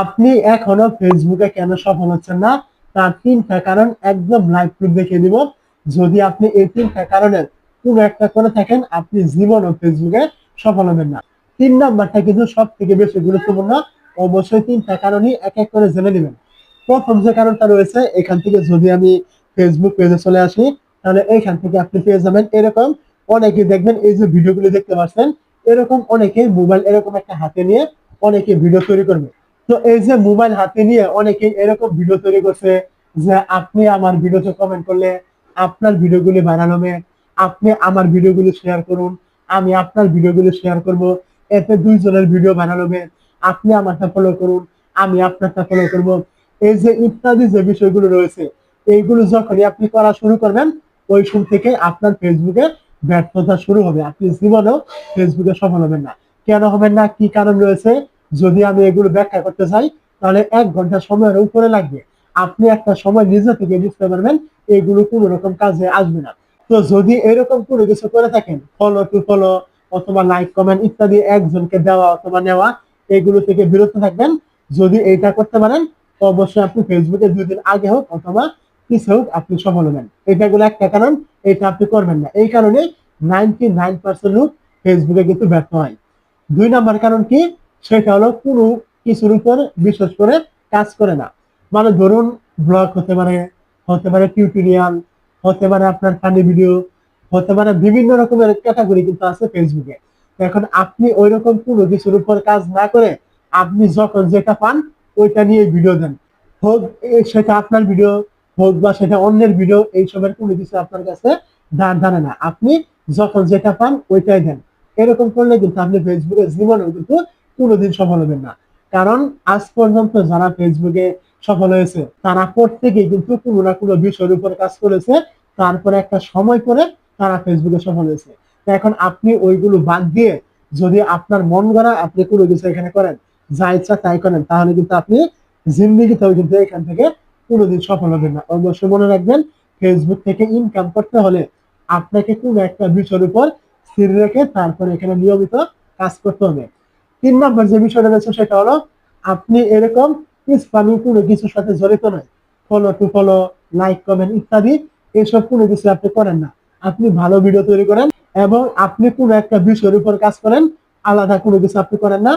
আপনি এখনও ফেসবুকে কেন সফল হচ্ছেন না? তার তিনটা কারণ একদম লাইভ প্রুফ দেখিয়ে দিব। যদি আপনি এই তিনটা কারণের কোনো একটা করে থাকেন, আপনি জীবনও ফেসবুকে সফল হবেন না। তিন নাম্বারটা কিন্তু সব থেকে বেশি গুরুত্বপূর্ণ। অবশ্যই তিনটা কারণই এক এক করে জেনে নেবেন। প্রথম যে কারণটা রয়েছে, এখান থেকে যদি আমি ফেসবুক পেজে চলে আসি, তাহলে এইখান থেকে আপনি পেয়ে যাবেন এরকম অনেকে দেখবেন, এই যে ভিডিওগুলো দেখতে পাচ্ছেন, এরকম অনেকে মোবাইল এরকম একটা হাতে নিয়ে অনেকে ভিডিও তৈরি করবে। তো এই যে মোবাইল হাতে নিয়ে অনেকে এরকম ভিডিও তৈরি করছে যে, আপনি আমার ভিডিওতে কমেন্ট করলে আপনার ভিডিওগুলি ভাইরাল হবে, আপনি আমার ভিডিওগুলি শেয়ার করুন, আমি আপনার ভিডিওগুলি শেয়ার করব, এতে দুইজনের ভিডিও ভাইরাল হবে, আপনি আমারটা ফলো করুন, আমি আপনারটা ফলো করব। এই যে ইত্যাদি যে বিষয়গুলো রয়েছে, এইগুলো যখনই আপনি করা শুরু করবেন, ওই সময় থেকে আপনার ফেসবুকে ব্যর্থতা শুরু হবে। আপনি জীবনেও ফেসবুকে সফল হবেন না। কেন হবেন না? কি কারণ রয়েছে? যদি আমি এগুলো ব্যাখ্যা করতে চাই, তাহলে এক ঘণ্টা সময়ের উপরে লাগবে। আপনি একটা সময় নিজে থেকে বুঝতে পারবেন, এগুলো কোনো রকম কাজে আসবে না। তো যদি এরকম কোনো কিছু করে থাকেন ফলো টু ফলো অথবা লাইক কমেন্ট ইত্যাদি একজনকে দেওয়া অথবা নেওয়া, এগুলো থেকে বিরত থাকবেন। যদি এইটা করতে পারেন, অবশ্যই আপনি ফেসবুকে দুই দিন আগে হোক অথবা পিছে হোক আপনি সফল হবেন। এটা গুলো একটা কারণ, এটা আপনি করবেন না। এই কারণে নাইনটি নাইন পার্সেন্ট লোক ফেসবুকে কিন্তু ব্যর্থ হয়। দুই নাম্বার কারণ কি? সেটা হলো কোনো কিছুর উপর বিশেষ করে কাজ করে না। মানে ধরুন ব্লগ হতে পারে হতে পারে টিউটোরিয়াল হতে পারে আপনার ফানি ভিডিও হতে পারে বিভিন্ন রকমের ক্যাটাগরি কিন্তু আছে ফেসবুকে এখন আপনি ওই রকম কোনো কিছুর উপর কাজ না করে আপনি যখন যেটা পান, ওইটা নিয়ে ভিডিও দেন। হোক সেটা আপনার ভিডিও হোক বা সেটা অন্যের ভিডিও এইসবের কোনো কিছু আপনার কাছে দাঁড় দাঁড়ে না। আপনি যখন যেটা পান, ওইটাই দেন। এরকম করলে কিন্তু আপনি ফেসবুকে জীবনেও কিন্তু কোনোদিন সফল হবেন না। কারণ আজ পর্যন্ত যারা ফেসবুকে সফল হয়েছে, তারা প্রত্যেকেই কিন্তু কোনো না কোনো বিষয়ের উপর কাজ করেছে, তারপরে একটা সময় করে তারা ফেসবুকে সফল হয়েছে। এখন আপনি ওইগুলো বাদ দিয়ে যদি আপনার মন গড়া আপনি কোনো কিছু এখানে করেন, যা ইচ্ছা তাই করেন, তাহলে কিন্তু আপনি জিন্দিগিতেও কিন্তু এখান থেকে কোনোদিন সফল হবেন না। অবশ্যই মনে রাখবেন ফেসবুক থেকে ইনকাম করতে হলে আপনাকে কোনো একটা বিষয়ের উপর স্থির রেখে তারপরে এখানে নিয়মিত কাজ করতে হবে। তিন নম্বর যে বিষয়টা রয়েছে সেটা হলো, আপনি এরকম ইসলামী কোনো কিছুর সাথে জড়িত নয়। Follow to follow like comment ইত্যাদি, এসব কোনো কিছু আপনি করেন না। আপনি ভালো ভিডিও তৈরি করেন এবং আপনি কোনো একটা বিষয়ের উপর কাজ করেন, আলাদা কোনো কিছু আপনি করেন না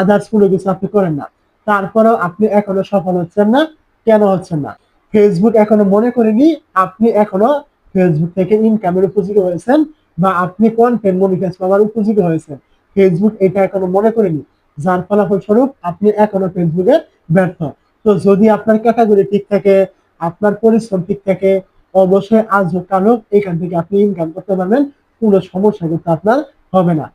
আদার্স কোনো কিছু আপনি করেন না। তারপরেও আপনি এখনও সফল হচ্ছেন না, কেন হচ্ছেন না? ফেসবুক এখনও মনে করেনি, আপনি এখনও ফেসবুক থেকে ইনকামের উপযোগী হয়েছেন বা আপনি কন্টেন্ট মনিটাইজ পাওয়ার উপযোগী হয়েছেন। ফেসবুক এটা এখনও মনে করেনি। যার ফলাফল স্বরূপ আপনি এখনও ফেসবুকে ব্যর্থ। তো যদি আপনার ক্যাটাগরি ঠিক থাকে, আপনার পরিশ্রম ঠিক থাকে, অবশ্যই আজ হোক কাল হোক এখান থেকে আপনি ইনকাম করতে পারবেন। কোনো সমস্যা কিন্তু আপনার হবে না।